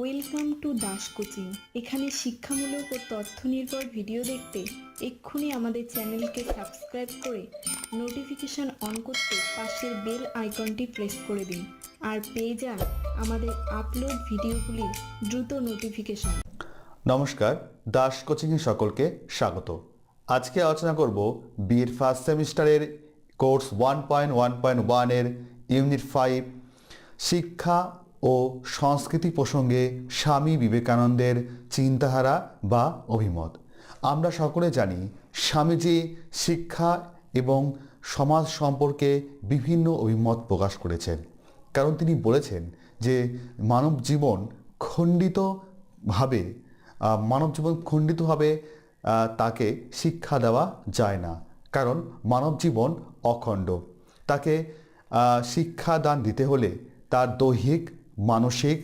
Welcome to Das coaching এখানে শিক্ষামূলক ও তথ্য নির্ভর ভিডিও দেখতে এক্ষুনি আমাদের চ্যানেলকে সাবস্ক্রাইব করে নোটিফিকেশন অন করতে পাশের বেল আইকনটি প্রেস করে দিন। আর পেয়ে যান আমাদের আপলোড ভিডিওগুলি দ্রুত নোটিফিকেশন। নমস্কার দাস কোচিংয়ে সকলকে স্বাগত। আজকে আলোচনা করব বিএড ফার্স্ট সেমিস্টারের course one point one point ওয়ানের ইউনিট ফাইভ শিক্ষা ও সংস্কৃতি প্রসঙ্গে স্বামী বিবেকানন্দের চিন্তাধারা বা অভিমত। আমরা সকলে জানি স্বামীজি শিক্ষা এবং সমাজ সম্পর্কে বিভিন্ন অভিমত প্রকাশ করেছেন। কারণ তিনি বলেছেন যে, মানব জীবন খণ্ডিতভাবে মানব জীবন খণ্ডিতভাবে তাকে শিক্ষা দেওয়া যায় না। কারণ মানব জীবন অখণ্ড। তাকে শিক্ষাদান দিতে হলে তার দৈহিক মানসিক,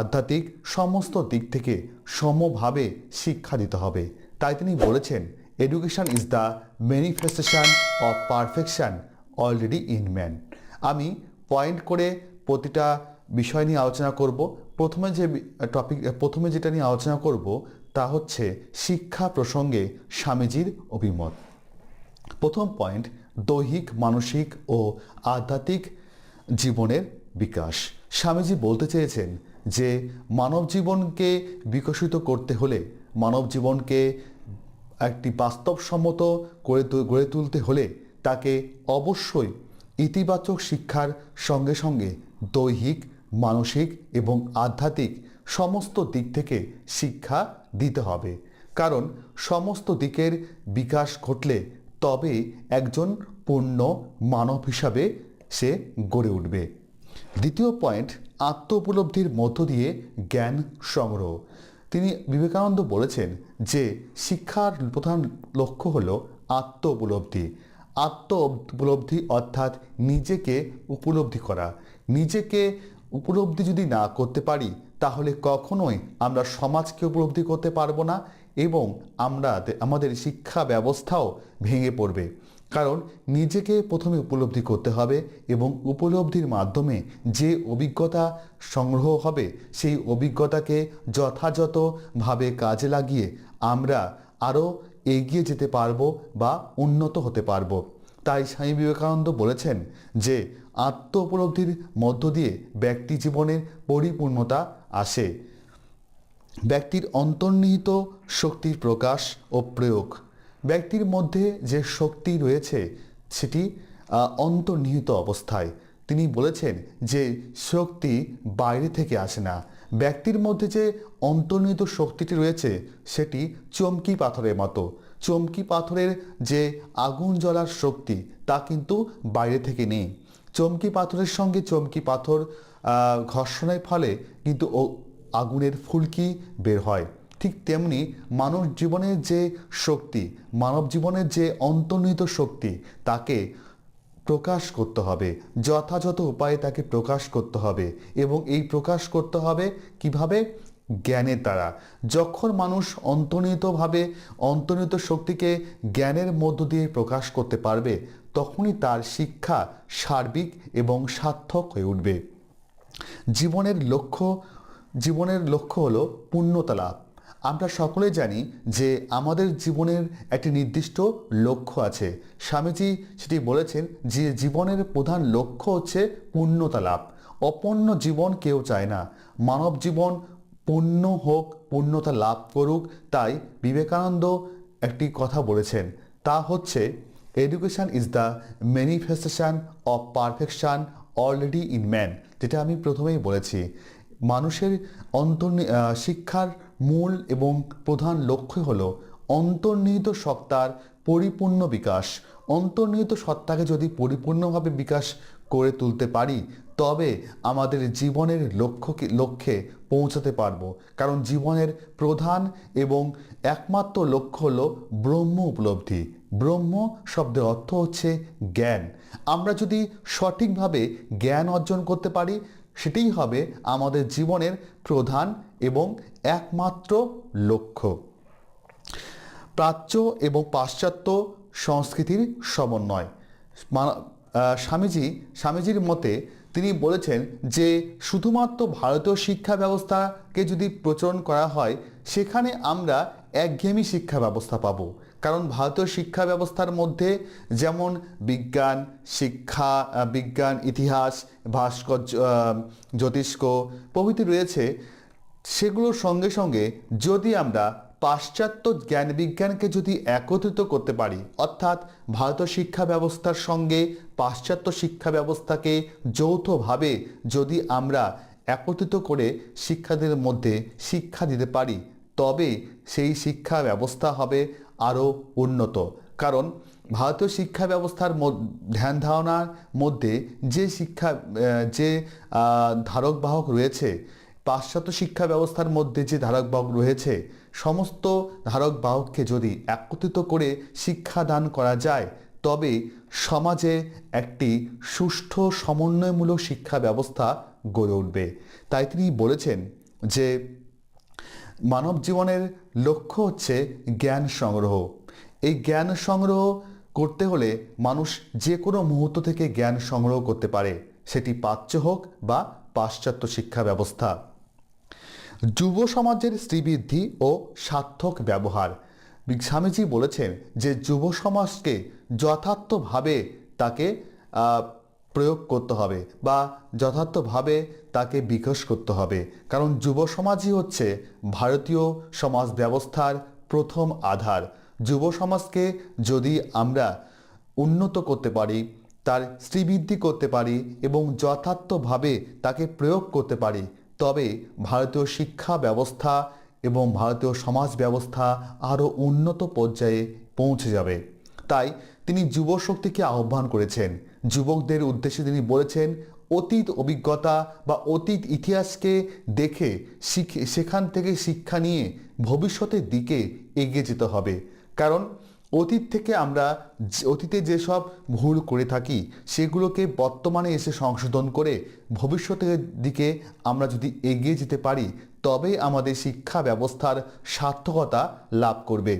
আধ্যাত্মিক সমস্ত দিক থেকে সমভাবে শিক্ষা দিতে হবে। তাই তিনি বলেছেন education is the manifestation of perfection already in man আমি পয়েন্ট করে প্রতিটা বিষয় নিয়ে আলোচনা করব। প্রথমে যে টপিক প্রথমে যেটা নিয়ে আলোচনা করব, তা হচ্ছে শিক্ষা প্রসঙ্গে স্বামীজির অভিমত। প্রথম পয়েন্ট দৈহিক, মানসিক ও আধ্যাত্মিক জীবনের বিকাশ। স্বামীজি বলতে চেয়েছেন যে মানব জীবনকে বিকশিত করতে হলে মানব জীবনকে একটি বাস্তবসম্মত করে গড়ে তুলতে হলে তাকে অবশ্যই ইতিবাচক শিক্ষার সঙ্গে সঙ্গে দৈহিক, মানসিক এবং আধ্যাত্মিক সমস্ত দিক থেকে শিক্ষা দিতে হবে। কারণ সমস্ত দিকের বিকাশ ঘটলে তবে একজন পূর্ণ মানব হিসাবে সে গড়ে উঠবে। দ্বিতীয় পয়েন্ট আত্ম উপলব্ধির মধ্য দিয়ে জ্ঞান সংগ্রহ। তিনি বিবেকানন্দ বলেছেন যে, শিক্ষার প্রধান লক্ষ্য হল আত্ম উপলব্ধি আত্ম উপলব্ধি অর্থাৎ নিজেকে উপলব্ধি করা। নিজেকে উপলব্ধি যদি না করতে পারি, তাহলে কখনোই আমরা সমাজকে উপলব্ধি করতে পারব না এবং আমরা আমাদের শিক্ষা ব্যবস্থাও ভেঙে পড়বে। কারণ নিজেকে প্রথমে উপলব্ধি করতে হবে এবং উপলব্ধির মাধ্যমে যে অভিজ্ঞতা সংগ্রহ হবে, সেই অভিজ্ঞতাকে যথাযথভাবে কাজে লাগিয়ে আমরা আরও এগিয়ে যেতে পারব বা উন্নত হতে পারব। তাই স্বামী বিবেকানন্দ বলেছেন যে আত্ম উপলব্ধির মধ্য দিয়ে ব্যক্তি জীবনের পরিপূর্ণতা আসে। ব্যক্তির অন্তর্নিহিত শক্তির প্রকাশ ও প্রয়োগ ব্যক্তির মধ্যে যে শক্তি রয়েছে, সেটি অন্তর্নিহিত অবস্থায়। তিনি বলেছেন যে শক্তি বাইরে থেকে আসে না। ব্যক্তির মধ্যে যে অন্তর্নিহিত শক্তিটি রয়েছে, সেটি চমকি পাথরের মতো। চমকি পাথরের যে আগুন জ্বলার শক্তি, তা কিন্তু বাইরে থেকে নেই। চমকি পাথরের সঙ্গে চমকি পাথর ঘর্ষণের ফলে কিন্তু আগুনের ফুলকি বের হয়। ঠিক তেমনি মানব জীবনের যে শক্তি, মানব জীবনের যে অন্তর্নিহিত শক্তি, তাকে প্রকাশ করতে হবে। যথাযথ উপায়ে তাকে প্রকাশ করতে হবে এবং এই প্রকাশ করতে হবে কীভাবে? জ্ঞানের দ্বারা। যখন মানুষ অন্তর্নিহিতভাবে অন্তর্নিহিত শক্তিকে জ্ঞানের মধ্য দিয়ে প্রকাশ করতে পারবে, তখনই তার শিক্ষা সার্বিক এবং সার্থক হয়ে উঠবে। জীবনের লক্ষ্য জীবনের লক্ষ্য হলো পূর্ণতা লাভ। আমরা সকলে জানি যে আমাদের জীবনের একটি নির্দিষ্ট লক্ষ্য আছে। স্বামীজি সেটি বলেছেন যে জীবনের প্রধান লক্ষ্য হচ্ছে পূর্ণতা লাভ। অপূর্ণ জীবন কেউ চায় না। মানব জীবন পূর্ণ হোক, পূর্ণতা লাভ করুক, তাই বিবেকানন্দ একটি কথা বলেছেন। তা হচ্ছে education is the manifestation of perfection already in man যেটা আমি প্রথমেই বলেছি। মানুষের অন্তর শিক্ষার মূল এবং প্রধান লক্ষ্য হল অন্তর্নিহিত সত্তার পরিপূর্ণ বিকাশ। অন্তর্নিহিত সত্তাকে যদি পরিপূর্ণভাবে বিকাশ করে তুলতে পারি, তবে আমাদের জীবনের লক্ষ্যকে, লক্ষ্যে পৌঁছাতে পারব। কারণ জীবনের প্রধান এবং একমাত্র লক্ষ্য হল ব্রহ্ম উপলব্ধি। ব্রহ্ম শব্দের অর্থ হচ্ছে জ্ঞান। আমরা যদি সঠিকভাবে জ্ঞান অর্জন করতে পারি সেটাই হবে আমাদের জীবনের প্রধান এবং একমাত্র লক্ষ্য। প্রাচ্য এবং পাশ্চাত্য সংস্কৃতির সমন্বয়। স্বামীজি, স্বামীজির মতে তিনি বলেছেন যে শুধুমাত্র ভারতীয় শিক্ষা ব্যবস্থাকে যদি প্রচলন করা হয়, সেখানে আমরা একঘেয়েমি শিক্ষা ব্যবস্থা পাবো। কারণ ভারতীয় শিক্ষা ব্যবস্থার মধ্যে যেমন বিজ্ঞান, শিক্ষা বিজ্ঞান, ইতিহাস, ভাস্কর্য জ্যোতিষ্ক প্রভৃতি রয়েছে, সেগুলোর সঙ্গে সঙ্গে যদি আমরা পাশ্চাত্য জ্ঞান বিজ্ঞানকে যদি একত্রিত করতে পারি, অর্থাৎ ভারতীয় শিক্ষা ব্যবস্থার সঙ্গে পাশ্চাত্য শিক্ষা ব্যবস্থাকে যৌথভাবে যদি আমরা একত্রিত করে শিক্ষাদের মধ্যে শিক্ষা দিতে পারি, তবে সেই শিক্ষা ব্যবস্থা হবে আরও উন্নত। কারণ ভারতীয় শিক্ষা ব্যবস্থার ধ্যান ধারণার মধ্যে যে শিক্ষা যে ধারক বাহক রয়েছে, পাশ্চাত্য শিক্ষা ব্যবস্থার মধ্যে যে ধারক বাহক রয়েছে, সমস্ত ধারক বাহককে যদি একত্রিত করে শিক্ষাদান করা যায়, তবে সমাজে একটি সুষ্ঠু সমন্বয়মূলক শিক্ষা ব্যবস্থা গড়ে উঠবে। তাই তিনি বলেছেন যে মানব জীবনের লক্ষ্য হচ্ছে জ্ঞান সংগ্রহ। এই জ্ঞান সংগ্রহ করতে হলে মানুষ যে কোনো মুহূর্ত থেকে জ্ঞান সংগ্রহ করতে পারে। সেটি প্রাচ্য হোক বা পাশ্চাত্য শিক্ষা ব্যবস্থা। যুব সমাজের শ্রীবৃদ্ধি ও সার্থক ব্যবহার। স্বামীজি বলেছেন যে যুব সমাজকে যথার্থভাবে তাকে প্রয়োগ করতে হবে বা যথার্থভাবে তাকে বিকাশ করতে হবে। কারণ যুব সমাজই হচ্ছে ভারতীয় সমাজ ব্যবস্থার প্রথম আধার। যুব সমাজকে যদি আমরা উন্নত করতে পারি, তার শ্রীবৃদ্ধি করতে পারি এবং যথার্থভাবে তাকে প্রয়োগ করতে পারি, তবে ভারতীয় শিক্ষা ব্যবস্থা এবং ভারতীয় সমাজ ব্যবস্থা আরও উন্নত পর্যায়ে পৌঁছে যাবে। তাই তিনি যুব শক্তিকে আহ্বান করেছেন। যুবকদের উদ্দেশ্যে তিনি বলেছেন, অতীত অভিজ্ঞতা বা অতীত ইতিহাসকে দেখে শিখে, সেখান থেকে শিক্ষা নিয়ে ভবিষ্যতের দিকে এগিয়ে যেতে হবে। কারণ অতীত থেকে আমরা অতীতে যেসব ভুল করে থাকি, সেগুলোকে বর্তমানে এসে সংশোধন করে ভবিষ্যতের দিকে আমরা যদি এগিয়ে যেতে পারি তবেই আমাদের শিক্ষা ব্যবস্থার সার্থকতা লাভ করবে।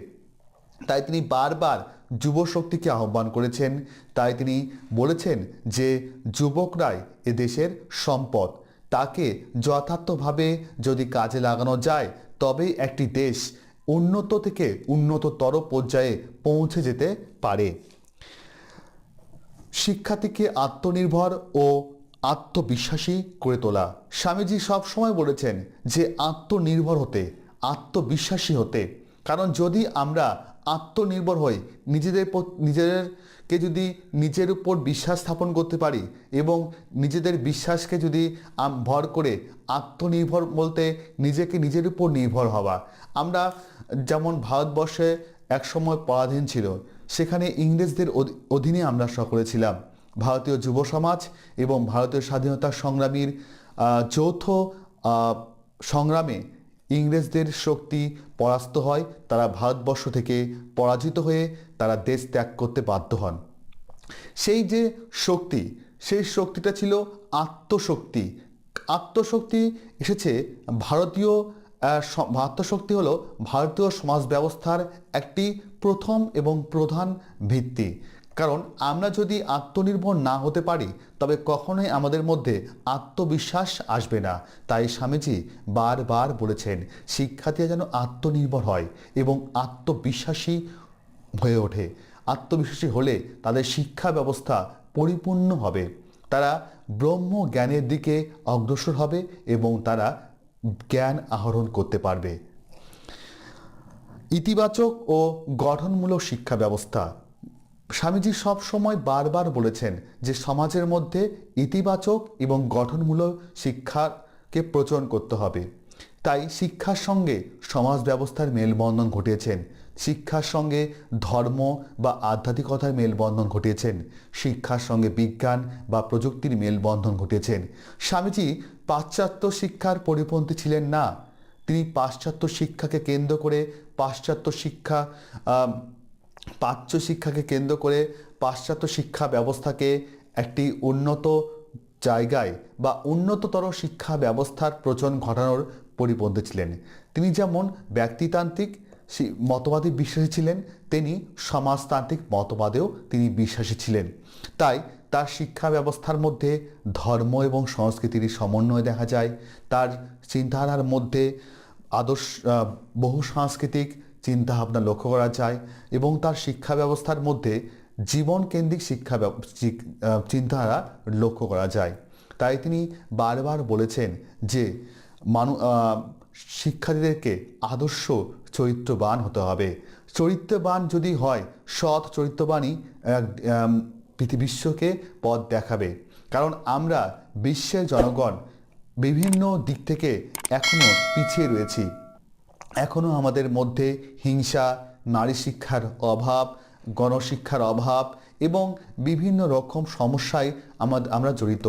তাই তিনি বারবার যুব শক্তিকে আহ্বান করেছেন। তাই তিনি বলেছেন যে, যুবকরাই এ দেশের সম্পদ। তাকে যথার্থভাবে যদি কাজে লাগানো যায়, তবেই একটি দেশ উন্নত থেকে উন্নততর পর্যায়ে পৌঁছে যেতে পারে। শিক্ষার্থীকে আত্মনির্ভর ও আত্মবিশ্বাসী করে তোলা। স্বামীজি সবসময় বলেছেন যে, আত্মনির্ভর হতে, আত্মবিশ্বাসী হতে। কারণ যদি আমরা আত্মনির্ভর হয়ে নিজেদের নিজেদেরকে যদি নিজের উপর বিশ্বাস স্থাপন করতে পারি এবং নিজেদের বিশ্বাসকে যদি ভর করে আত্মনির্ভর বলতে নিজেকে নিজের উপর নির্ভর হওয়া। আমরা যেমন ভারতবর্ষে একসময় পরাধীন ছিল, সেখানে ইংরেজদের অধী- অধীনে আমরা সকলে ছিলাম। ভারতীয় যুব সমাজ এবং ভারতীয় স্বাধীনতা সংগ্রামীর যৌথ সংগ্রামে ইংরেজদের শক্তি পরাস্ত হয়, তারা ভারতবর্ষ থেকে পরাজিত হয়ে তারা দেশ ত্যাগ করতে বাধ্য হন। সেই যে শক্তি, সেই শক্তিটা ছিল আত্মশক্তি। আত্মশক্তি এসেছে ভারতীয় আত্মশক্তি হলো ভারতীয় সমাজ ব্যবস্থার একটি প্রথম এবং প্রধান ভিত্তি। কারণ আমরা যদি আত্মনির্ভর না হতে পারি, তবে কখনোই আমাদের মধ্যে আত্মবিশ্বাস আসবে না। তাই স্বামীজি বারবার বলেছেন, শিক্ষার্থীরা যেন আত্মনির্ভর হয় এবং আত্মবিশ্বাসী হয়ে ওঠে। আত্মবিশ্বাসী হলে তাদের শিক্ষা ব্যবস্থা পরিপূর্ণ হবে। তারা ব্রহ্ম জ্ঞানের দিকে অগ্রসর হবে এবং তারা জ্ঞান আহরণ করতে পারবে। ইতিবাচক ও গঠনমূলক শিক্ষা ব্যবস্থা। স্বামীজি সব সময় বারবার বলেছেন যে সমাজের মধ্যে ইতিবাচক এবং গঠনমূলক শিক্ষাকে প্রচলন করতে হবে। তাই শিক্ষার সঙ্গে সমাজ ব্যবস্থার মেলবন্ধন ঘটিয়েছেন। শিক্ষার সঙ্গে ধর্ম বা আধ্যাত্মিকতার মেলবন্ধন ঘটিয়েছেন। শিক্ষার সঙ্গে বিজ্ঞান বা প্রযুক্তির মেলবন্ধন ঘটিয়েছেন। স্বামীজি পাশ্চাত্য শিক্ষার পরিপন্থী ছিলেন না। তিনি পাশ্চাত্য শিক্ষাকে কেন্দ্র করে পাশ্চাত্য শিক্ষা প্রাচ্য শিক্ষাকে কেন্দ্র করে পাশ্চাত্য শিক্ষা ব্যবস্থাকে একটি উন্নত জায়গায় বা উন্নততর শিক্ষা ব্যবস্থার প্রচলন ঘটানোর পরিপন্থী ছিলেন। তিনি যেমন ব্যক্তিতান্ত্রিক মতবাদে বিশ্বাসী ছিলেন তিনি সমাজতান্ত্রিক মতবাদেও তিনি বিশ্বাসী ছিলেন। তাই তার শিক্ষা ব্যবস্থার মধ্যে ধর্ম এবং সংস্কৃতির সমন্বয় দেখা যায়। তার চিন্তাধারার মধ্যে আদর্শ বহু সাংস্কৃতিক চিন্তাভাবনা লক্ষ্য করা যায় এবং তার শিক্ষা ব্যবস্থার মধ্যে জীবনকেন্দ্রিক শিক্ষা ব্যব- চিন্তাধারা লক্ষ্য করা যায়। তাই তিনি বারবার বলেছেন যে মানু শিক্ষার্থীদেরকে আদর্শ চরিত্রবান হতে হবে। চরিত্রবান যদি হয়, সৎ চরিত্রবানই পৃথিবী বিশ্বকে পথ দেখাবে। কারণ আমরা বিশ্বের জনগণ বিভিন্ন দিক থেকে এখনও পিছিয়ে রয়েছি। এখনও আমাদের মধ্যে হিংসা, নারী শিক্ষার অভাব, গণশিক্ষার অভাব এবং বিভিন্ন রকম সমস্যায় আমরা জড়িত।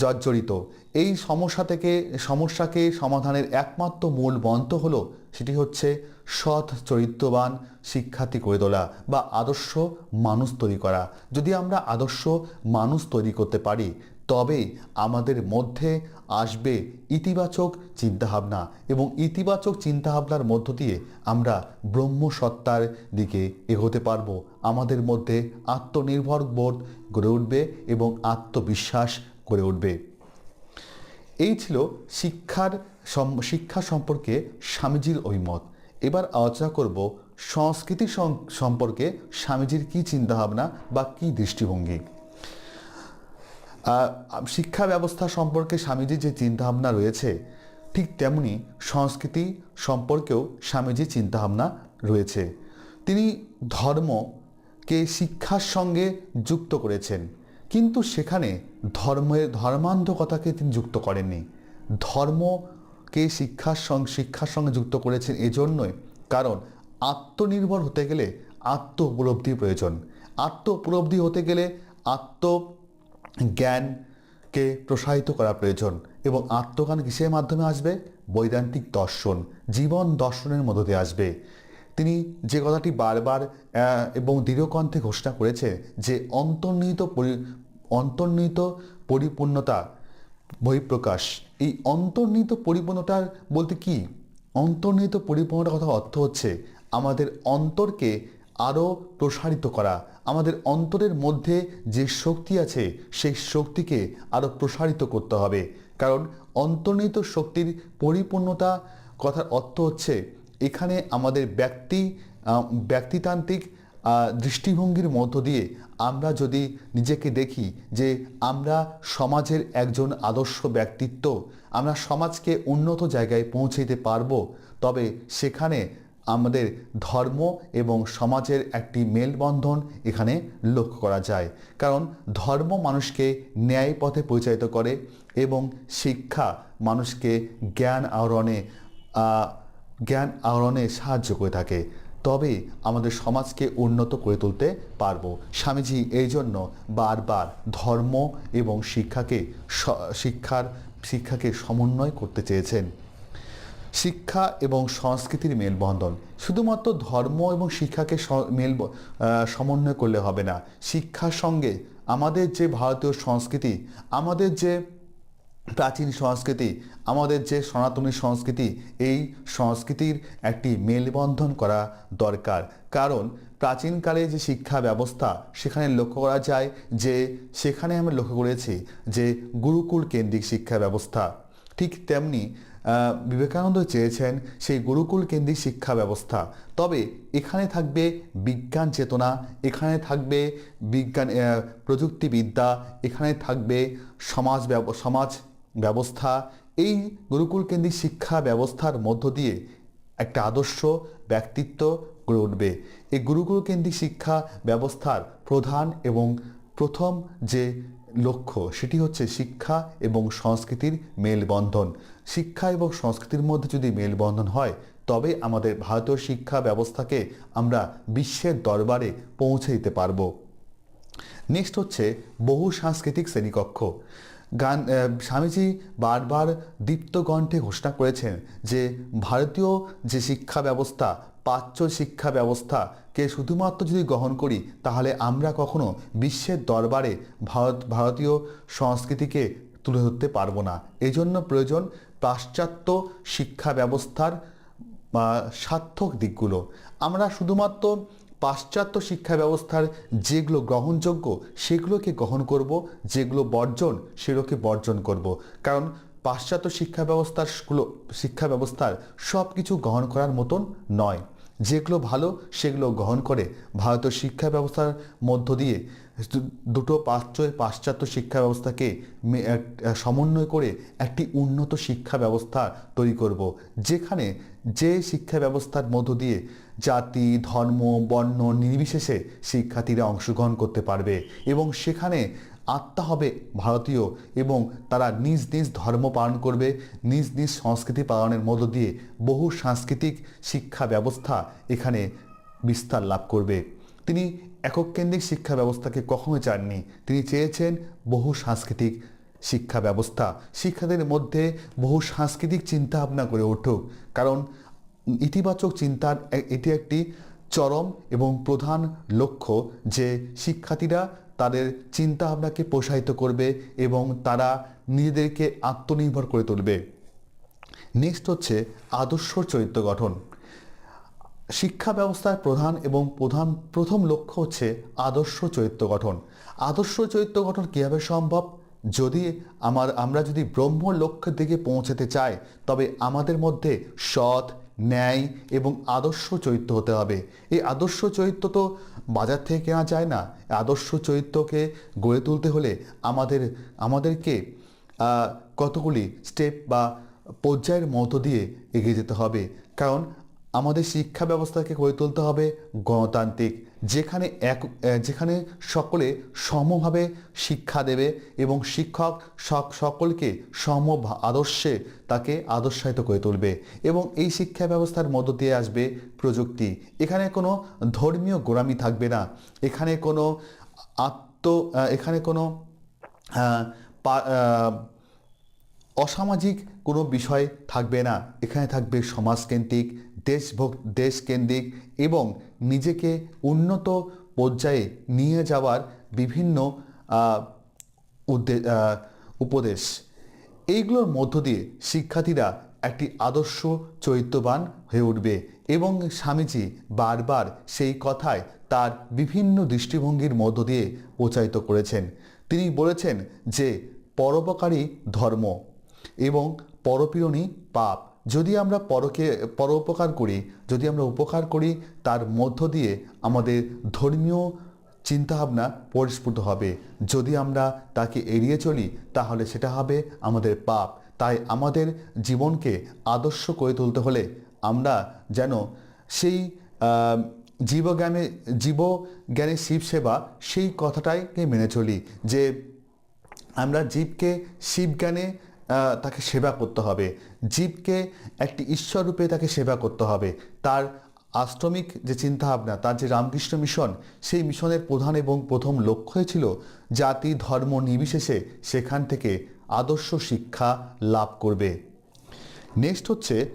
জর্জরিত। এই সমস্যা থেকে, সমস্যাকে সমাধানের একমাত্র মূল মন্ত্র হল, সেটি হচ্ছে সৎ চরিত্রবান শিক্ষার্থী করে তোলা বা আদর্শ মানুষ তৈরি করা। যদি আমরা আদর্শ মানুষ তৈরি করতে পারি, তবে আমাদের মধ্যে আসবে ইতিবাচক চিন্তাভাবনা এবং ইতিবাচক চিন্তাভাবনার মধ্য দিয়ে আমরা ব্রহ্মসত্তার দিকে এগোতে পারব। আমাদের মধ্যে আত্মনির্ভর বোধ গড়ে উঠবে এবং আত্মবিশ্বাস গড়ে উঠবে। এই ছিল শিক্ষার শিক্ষা সম্পর্কে স্বামীজির অভিমত এবার আলোচনা করব সংস্কৃতি সম্পর্কে স্বামীজির কী চিন্তাভাবনা বা কী দৃষ্টিভঙ্গি। শিক্ষা ব্যবস্থা সম্পর্কে স্বামীজির যে চিন্তাভাবনা রয়েছে, ঠিক তেমনি সংস্কৃতি সম্পর্কেও স্বামীজির চিন্তাভাবনা রয়েছে। তিনি ধর্মকে শিক্ষার সঙ্গে যুক্ত করেছেন। কিন্তু সেখানে ধর্মের ধর্মান্ধকতাকে তিনি যুক্ত করেননি। ধর্মকে শিক্ষার সঙ্গে শিক্ষার সঙ্গে যুক্ত করেছেন এজন্যই। কারণ আত্মনির্ভর হতে গেলে আত্ম উপলব্ধির প্রয়োজন। আত্ম উপলব্ধি হতে গেলে আত্ম জ্ঞানকে প্রসারিত করা প্রয়োজন এবং আত্মজ্ঞান কিসের মাধ্যমে আসবে? বৈদান্তিক দর্শন। জীবন দর্শনের মধ্য দিয়ে আসবে। তিনি যে কথাটি বারবার এবং দৃঢ়কণ্ঠে ঘোষণা করেছে যে অন্তর্নিহিত অন্তর্নিহিত পরিপূর্ণতা বহিঃপ্রকাশ। এই অন্তর্নিহিত পরিপূর্ণতার বলতে কি? অন্তর্নিহিত পরিপূর্ণতার কথা অর্থ হচ্ছে আমাদের অন্তরকে আরও প্রসারিত করা। আমাদের অন্তরের মধ্যে যে শক্তি আছে, সেই শক্তিকে আরও প্রসারিত করতে হবে। কারণ অন্তর্নিহিত শক্তির পরিপূর্ণতা কথার অর্থ হচ্ছে এখানে আমাদের ব্যক্তি ব্যক্তিতান্ত্রিক দৃষ্টিভঙ্গির মধ্য দিয়ে আমরা যদি নিজেকে দেখি যে আমরা সমাজের একজন আদর্শ ব্যক্তিত্ব আমরা সমাজকে উন্নত জায়গায় পৌঁছে দিতে পারব তবে সেখানে আমাদের ধর্ম এবং সমাজের একটি মেলবন্ধন এখানে লক্ষ্য করা যায়। কারণ ধর্ম মানুষকে ন্যায় পথে পরিচালিত করে এবং শিক্ষা মানুষকে জ্ঞান আহরণে আহ, জ্ঞান আহরণে সাহায্য করে থাকে। তবে আমাদের সমাজকে উন্নত করে তুলতে পারব। স্বামীজি এই জন্য বারবার ধর্ম এবং শিক্ষাকে শিক্ষার, শিক্ষাকে সমন্বয় করতে চেয়েছেন। শিক্ষা এবং সংস্কৃতির মেলবন্ধন। শুধুমাত্র ধর্ম এবং শিক্ষাকে মেল সমন্বয় করলে হবে না। শিক্ষার সঙ্গে আমাদের যে ভারতীয় সংস্কৃতি, আমাদের যে প্রাচীন সংস্কৃতি, আমাদের যে সনাতনী সংস্কৃতি, এই সংস্কৃতির একটি মেলবন্ধন করা দরকার। কারণ প্রাচীনকালে যে শিক্ষা ব্যবস্থা সেখানে লক্ষ্য করা যায় যে, সেখানে আমি লক্ষ্য করেছি যে গুরুকুল কেন্দ্রিক শিক্ষা ব্যবস্থা। ঠিক তেমনি বিবেকানন্দ চেয়েছেন সেই গুরুকুল কেন্দ্রিক শিক্ষা ব্যবস্থা। তবে এখানে থাকবে বিজ্ঞান চেতনা, এখানে থাকবে বিজ্ঞান প্রযুক্তিবিদ্যা, এখানে থাকবে সমাজ সমাজ ব্যবস্থা, এই গুরুকুল কেন্দ্রিক শিক্ষা ব্যবস্থার মধ্য দিয়ে একটা আদর্শ ব্যক্তিত্ব গড়ে উঠবে। এই গুরুকুল কেন্দ্রিক শিক্ষা ব্যবস্থার প্রধান এবং প্রথম যে লক্ষ্য, সেটি হচ্ছে শিক্ষা এবং সংস্কৃতির মেলবন্ধন। শিক্ষা এবং সংস্কৃতির মধ্যে যদি মেলবন্ধন হয়, তবে আমাদের ভারতীয় শিক্ষা ব্যবস্থাকে আমরা বিশ্বের দরবারে পৌঁছে দিতে পারব। নেক্সট হচ্ছে বহু সাংস্কৃতিক শ্রেণীকক্ষ। গান স্বামীজি বারবার দীপ্ত কণ্ঠে ঘোষণা করেছেন যে ভারতীয় যে শিক্ষা ব্যবস্থা, প্রাচ্য শিক্ষা ব্যবস্থাকে শুধুমাত্র যদি গ্রহণ করি, তাহলে আমরা কখনো বিশ্বের দরবারে ভারত, ভারতীয় সংস্কৃতিকে তুলে ধরতে পারব না। এই জন্য প্রয়োজন পাশ্চাত্য শিক্ষা ব্যবস্থার সার্থক দিকগুলো। আমরা শুধুমাত্র পাশ্চাত্য শিক্ষা ব্যবস্থার যেগুলো গ্রহণযোগ্য, সেগুলোকে গ্রহণ করব, যেগুলো বর্জন, সেগুলোকে বর্জন করব। কারণ পাশ্চাত্য শিক্ষা ব্যবস্থার শিক্ষা ব্যবস্থার সব কিছু গ্রহণ করার মতন নয়। যেগুলো ভালো, সেগুলো গ্রহণ করে। ভারতীয় শিক্ষা ব্যবস্থার মধ্য দিয়ে দুটো পাশ্চাত্য পাশ্চাত্য শিক্ষা ব্যবস্থাকে সমন্বয় করে একটি উন্নত শিক্ষা ব্যবস্থা তৈরি করব। যেখানে যে শিক্ষা ব্যবস্থার মধ্য দিয়ে জাতি, ধর্ম, বর্ণ নির্বিশেষে শিক্ষার্থীরা অংশগ্রহণ করতে পারবে এবং সেখানে আত্মা হবে ভারতীয় এবং তারা নিজ নিজ ধর্ম পালন করবে, নিজ নিজ সংস্কৃতি পালনের মধ্য দিয়ে বহু সাংস্কৃতিক শিক্ষা ব্যবস্থা এখানে বিস্তার লাভ করবে। তিনি একক কেন্দ্রিক শিক্ষা ব্যবস্থাকে কখনোই চাননি। তিনি চেয়েছেন বহু সাংস্কৃতিক শিক্ষা ব্যবস্থা। শিক্ষাদের মধ্যে বহু সাংস্কৃতিক চিন্তা ভাবনা করে উঠুক। কারণ ইতিবাচক চিন্তার এটি একটি চরম এবং প্রধান লক্ষ্য যে শিক্ষার্থীরা তাদের চিন্তা ভাবনাকে প্রসারিত করবে এবং তারা নিজেদেরকে আত্মনির্ভর করে তুলবে। নেক্সট হচ্ছে আদর্শ চরিত্র গঠন। শিক্ষা ব্যবস্থার প্রধান এবং প্রধান, প্রথম লক্ষ্য হচ্ছে আদর্শ চরিত্র গঠন। আদর্শ চরিত্র গঠন কীভাবে সম্ভব? যদি আমার, আমরা যদি ব্রহ্ম লক্ষ্যের দিকে পৌঁছাতে চাই, তবে আমাদের মধ্যে সৎ ন্যায় এবং আদর্শ চরিত্র হতে হবে। এই আদর্শ চরিত্র তো বাজার থেকে কেনা যায় না। আদর্শ চরিত্রকে গড়ে তুলতে হলে আমাদের, আমাদেরকে কতগুলি স্টেপ বা পর্যায়ের মধ্য দিয়ে এগিয়ে যেতে হবে। কারণ আমাদের শিক্ষা ব্যবস্থাকে গড়ে তুলতে হবে গণতান্ত্রিক যেখানে এক যেখানে সকলে সমভাবে শিক্ষা দেবে এবং শিক্ষক সক- সকলকে সম আদর্শে তাকে আদর্শায়িত করে তুলবে এবং এই শিক্ষা ব্যবস্থার মধ্য দিয়ে আসবে প্রযুক্তি। এখানে কোনো ধর্মীয় গোড়ামি থাকবে না। এখানে কোনো আত্ম এখানে কোনো অসামাজিক কোনো বিষয় থাকবে না। এখানে থাকবে সমাজকেন্দ্রিক, দেশভোগ, দেশকেন্দ্রিক এবং নিজেকে উন্নত পর্যায়ে নিয়ে যাওয়ার বিভিন্ন উপদেশ। এইগুলোর মধ্য দিয়ে শিক্ষার্থীরা একটি আদর্শ চরিত্রবান হয়ে উঠবে এবং স্বামীজি বারবার সেই কথায় তার বিভিন্ন দৃষ্টিভঙ্গির মধ্য দিয়ে প্রচারিত করেছেন। তিনি বলেছেন যে, পরোপকারী ধর্ম এবং পরপীড়নই পাপ। যদি আমরা পরকে, পরোপকার করি, যদি আমরা উপকার করি, তার মধ্য দিয়ে আমাদের ধর্মীয় চিন্তাভাবনা পরিস্ফুট হবে। যদি আমরা তাকে এড়িয়ে চলি, তাহলে সেটা হবে আমাদের পাপ। তাই আমাদের জীবনকে আদর্শ করে তুলতে হলে আমরা যেন সেই জীবজ্ঞানে জীবজ্ঞানে শিব সেবা সেই কথাটাকে মেনে চলি যে আমরা জীবকে শিবজ্ঞানে তাকে সেবা করতে হবে। জীবকে একটি ঈশ্বর রূপে তাকে সেবা করতে হবে। তার আশ্রমিক যে চিন্তাভাবনা, তার যে রামকৃষ্ণ মিশন, সেই মিশনের প্রধান এবং প্রথম লক্ষ্যই ছিল জাতি, ধর্ম, নির্বিশেষে সেখান থেকে আদর্শ শিক্ষা লাভ করবে। নেক্সট হচ্ছে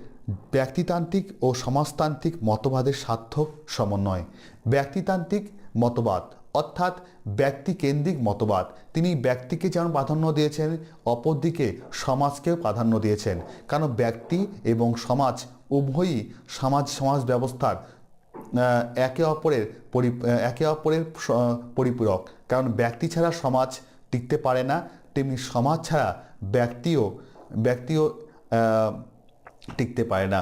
ব্যক্তিতান্ত্রিক ও সমাজতান্ত্রিক মতবাদের সার্থক সমন্বয়। ব্যক্তিতান্ত্রিক মতবাদ অর্থাৎ ব্যক্তিকেন্দ্রিক মতবাদ। তিনি ব্যক্তিকে যেমন প্রাধান্য দিয়েছেন, অপরদিকে সমাজকেও প্রাধান্য দিয়েছেন। কারণ ব্যক্তি এবং সমাজ, উভয়ই সমাজ সমাজ ব্যবস্থার একে অপরের পরি একে অপরের পরিপূরক। কারণ ব্যক্তি ছাড়া সমাজ টিকতে পারে না, তেমনি সমাজ ছাড়া ব্যক্তিও ব্যক্তিও টিকতে পারে না।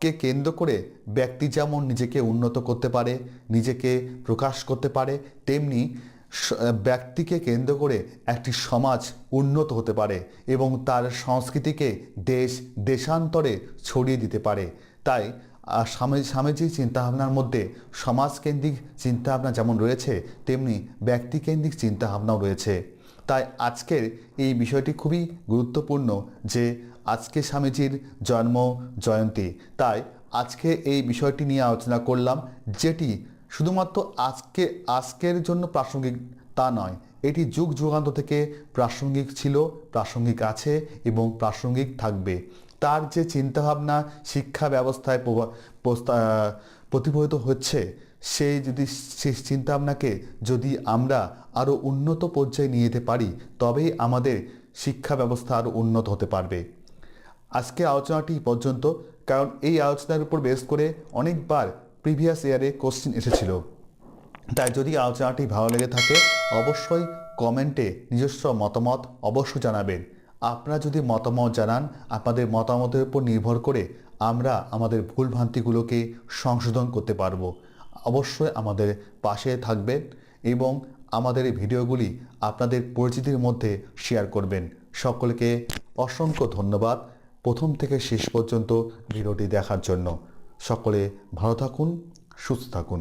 সমাজকে কেন্দ্র করে ব্যক্তি যেমন নিজেকে উন্নত করতে পারে নিজেকে প্রকাশ করতে পারে তেমনি ব্যক্তিকে কেন্দ্র করে একটি সমাজ উন্নত হতে পারে এবং তার সংস্কৃতিকে দেশ দেশান্তরে ছড়িয়ে দিতে পারে। তাই আহ, স্বামী স্বামীজির চিন্তাভাবনার মধ্যে সমাজকেন্দ্রিক চিন্তাভাবনা যেমন রয়েছে তেমনি ব্যক্তিকেন্দ্রিক চিন্তাভাবনাও রয়েছে। তাই আজকের এই বিষয়টি খুবই গুরুত্বপূর্ণ যে আজকে স্বামীজির জন্ম জয়ন্তী। তাই আজকে এই বিষয়টি নিয়ে আলোচনা করলাম, যেটি শুধুমাত্র আজকে, আজকের জন্য প্রাসঙ্গিক তা নয়, এটি যুগ যুগান্ত থেকে প্রাসঙ্গিক ছিল, প্রাসঙ্গিক আছে এবং প্রাসঙ্গিক থাকবে। তার যে চিন্তাভাবনা শিক্ষা ব্যবস্থায় প্রতিফলিত হচ্ছে, সেই যদি সেই চিন্তাভাবনাকে যদি আমরা আরও উন্নত পর্যায়ে নিয়ে যেতে পারি, তবেই আমাদের শিক্ষা ব্যবস্থা আরও উন্নত হতে পারবে। আজকে আলোচনাটি পর্যন্ত, কারণ এই আলোচনার উপর বেস করে অনেকবার প্রিভিয়াস ইয়ারে কোশ্চিন এসেছিল। তাই যদি আলোচনাটি ভালো লেগে থাকে, অবশ্যই কমেন্টে নিজস্ব মতামত অবশ্যই জানাবেন। আপনারা যদি মতামত জানান, আপনাদের মতামতের উপর নির্ভর করে আমরা আমাদের ভুলভ্রান্তিগুলোকে সংশোধন করতে পারব। অবশ্যই আমাদের পাশে থাকবেন এবং আমাদের এই ভিডিওগুলি আপনাদের পরিচিতির মধ্যে শেয়ার করবেন। সকলকে অসংখ্য ধন্যবাদ। প্রথম থেকে শেষ পর্যন্ত ভিডিওটি দেখার জন্য সকলে ভালো থাকুন সুস্থ থাকুন।